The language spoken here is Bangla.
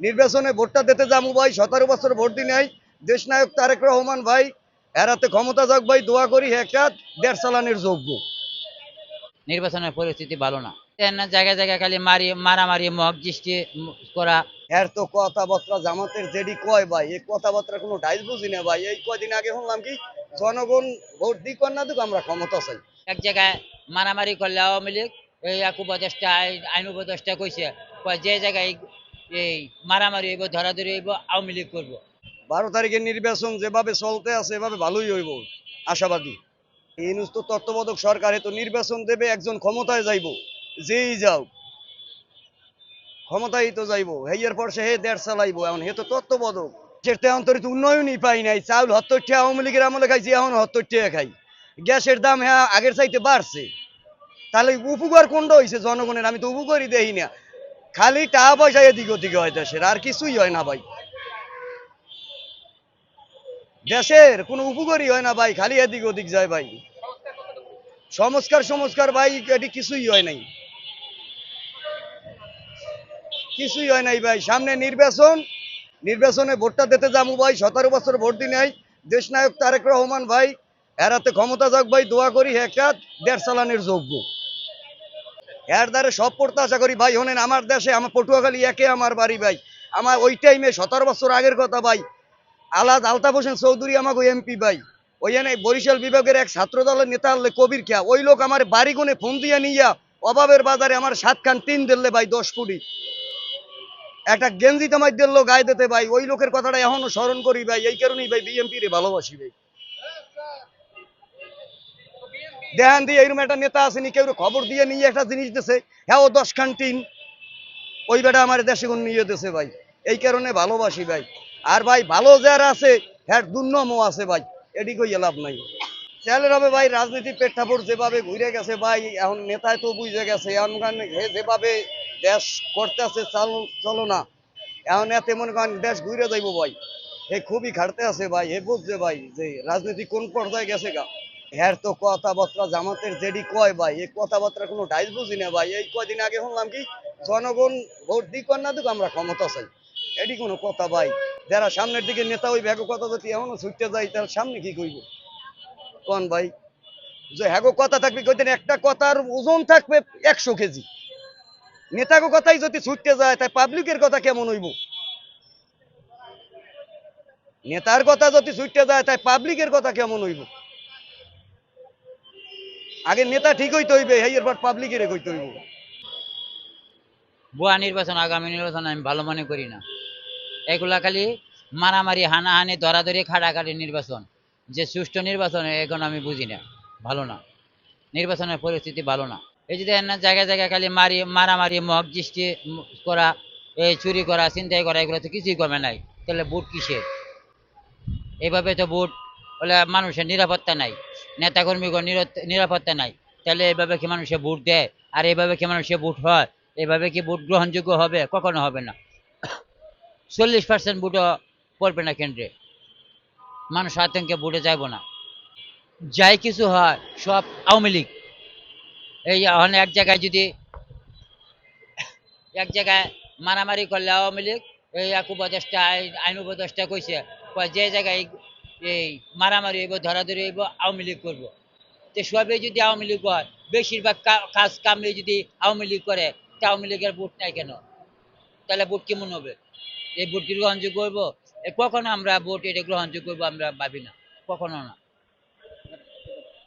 নির্বাচনে ভোটটা দিতে যাব ভাই সতেরো বছর ভোট দিন নাই। দেশ নায়ক তারেক রহমান ভাই এরাতে ক্ষমতা যাক ভাই দোয়া করি একটা দেড় চালানের যোগ্য। নির্বাচনের পরিস্থিতি ভালো না। না জায়গায় জায়গায় খালি মারি মারামারি মগ দৃষ্টি করা। এর তো কথাবার্তা জামাতের যেডি কয় ভাই এই কথাবার্তার কোনো ডাইস বুঝি না ভাই। এই কয়দিন আগে শুনলাম কি জনগণ ভোট দিক না দিক আমরা ক্ষমতা চাই। এক জায়গায় মারামারি করলে আওয়ামী লীগ এই এক উপদেষ্টা আইন- উপদেষ্টা কইছে কয় যে জায়গায় এই মারামারি হইব, ধরাধরি হইব, আওয়ামী লীগ করব। বারো তারিখের নির্বাচন যেভাবে চলতে আছে, এভাবে ভালোই হইব। আশাবাদী। এই তো তত্ত্বাবধায়ক সরকার তো নির্বাচন দেবে, একজন ক্ষমতায় যাইব। যেই যাও, ক্ষমতায় তো যাইব। হেয়ার পর সে হে দেড় চালাইবো এখন হে তো তত্ত্বাবধায়ক সেটা অন্তরিত উন্নয়নই পাই নাই, চাউল হত্তরটি আওয়ামী লীগের আমলে খাইছি এখন হত্তরটি খাই। গ্যাসের দাম হ্যাঁ আগের চাইতে বাড়ছে। তাহলে উপকার কোনটা হয়েছে জনগণের? আমি তো উপকারই দেই না। খালি টাকা পয়সা এদিক ওদিকে হয় দেশের আর কিছুই হয় না ভাই। দেশের কোনো উপকারই হয় না ভাই, খালি এদিক ওদিক যায় ভাই। সংস্কার সংস্কার ভাই, এটি কিছুই হয় নাই। কিছুই হয় নাই ভাই। সামনে নির্বাচন, নির্বাচনে ভোটটা দিতে যাব ভাই, সতেরো বছর ভোট দিন নাই। দেশ নায়ক তারেক রহমান ভাই এরাতে ক্ষমতা যাক ভাই, দোয়া করি একটা দেড় চালানের যোগ্য। এর দ্বারা সব পড়তে আশা করি, ভাই হনেন, আমার দেশে, আমার পটুয়াখালী একে আমার বাড়ি, ভাই। আমার ওই টাইমে সতেরো বছর আগের কথা, ভাই। আলাদ আলতাফ হোসেন চৌধুরী আমাকে এমপি ভাই। ওইখানে বরিশাল বিভাগের এক ছাত্র দলের নেতা হলে কবির খেয়া। ওই লোক আমার বাড়ি কোণে ফোন দিয়ে নিয়া অভাবের বাজারে আমার সাত খান টিন দিলে, ভাই, দশ কোটি একটা গেঞ্জি তামাই দিল গায়ে দিতে, ভাই। ওই লোকের কথাটা এখনও স্মরণ করি, ভাই। এই কারণেই, ভাই বিএমপি রে ভালোবাসি, ভাই। দেখান দিয়ে এইরকম একটা নেতা আসেনি কেউ খবর দিয়ে নিয়ে একটা জিনিস দিছে। হ্যাঁ ও দশ খান টিন ওই বেটা আমার দেশে গুণ নিয়ে দিছে ভাই। এই কারণে ভালোবাসি ভাই। আর ভাই, ভালো যার আছে হ্যাঁ দুর্নমও আছে ভাই। এটি কই লাভ নাই। চ্যালের হবে ভাই রাজনীতি প্রেক্ষাপট যেভাবে ঘুরে গেছে ভাই, এখন নেতায় তো বুঝে গেছে, এখন যেভাবে দেশ করতেছে, চালো, চলো না। এখন এতে মনে করেন দেশ ঘুরে যাইব ভাই। হে খুবই খাটতে আছে ভাই, হে বুঝছে ভাই যে রাজনীতি কোন পর্যায়ে গেছে গা। হ্যার তো কথাবার্তা জামাতের যেডি কয় ভাই? এই কথাবার্তার কোনো ডাইস বুঝি না ভাই। এই কয়দিন আগে শুনলাম কি, জনগণ ভোট দিক আর না দিক, আমরা ক্ষমতা চাই। এটি কোনো কথা ভাই। যারা সামনের দিকে নেতা ওই ভ্যাগো কথা যদি এখনও ছুটতে যায় তাহলে সামনে কি কইব? কোন ভাই? যে হ্যাগো কথা থাকবে কইতেন একটা কথার ওজন থাকবে একশো কেজি। নেতাগো কথাই যদি ছুটতে যায়, তাই পাবলিকের কথা কেমন হইব? নেতার কথা যদি ছুটতে যায়, তাই পাবলিকের কথা কেমন হইব? আগে নেতা ঠিক হইতে হইবে এরপর পাবলিকের কইতে হইব। ভুয়া নির্বাচন, আগামী নির্বাচন আমি ভালো মনে করি না। এগুলা খালি মারামারি, হানাহানি, ধরাধরি, খাটাখাটি নির্বাচন। যে সুষ্ঠু নির্বাচন, এখন আমি বুঝি না। ভালো না। নির্বাচনের পরিস্থিতি ভালো না। এই যে দেখেন না, জায়গায় জায়গায় খালি মারি, মারামারি, মগ দৃষ্টি করা, এই চুরি করা চিন্তাই করা, এগুলো তো কিছুই কমে নাই। তাহলে বুট কিসের? এইভাবে তো বুট বলে মানুষের নিরাপত্তা নাই। নেতাকর্মীগণ নিরাপত্তা নাই। তাহলে এইভাবে কি মানুষে ভোট দেয়? আর এইভাবে কি মানুষে ভোট হয়? এভাবে কি ভোট গ্রহণযোগ্য হবে? কখনো হবে না। চল্লিশ পার্সেন্ট ভোটও পড়বে না কেন্দ্রে। মানুষ আতঙ্কে ভোটে যাইব না। যাই কিছু হয়, সব আওয়ামী লীগ। এই এখন এক জায়গায় যদি এক জায়গায় মারামারি করলে আওয়ামী লীগ, এই এক উপদেষ্টা, আইন উপদেষ্টা কইছে যে জায়গায় এই মারামারি হইব, ধরাধরি হইব, আওয়ামী লীগ করব। তো সবে যদি আওয়ামী লীগ হয়, বেশিরভাগ কাজ কামে যদি আওয়ামী লীগ করে, তা আওয়ামী লীগের ভোট নাই কেন? তাহলে ভোট কেমন হবে? এই ভোট কি গ্রহণযোগ্য হইব? কখনো আমরা ভোট এটা গ্রহণযোগ্য করব আমরা ভাবি না। কখনো না।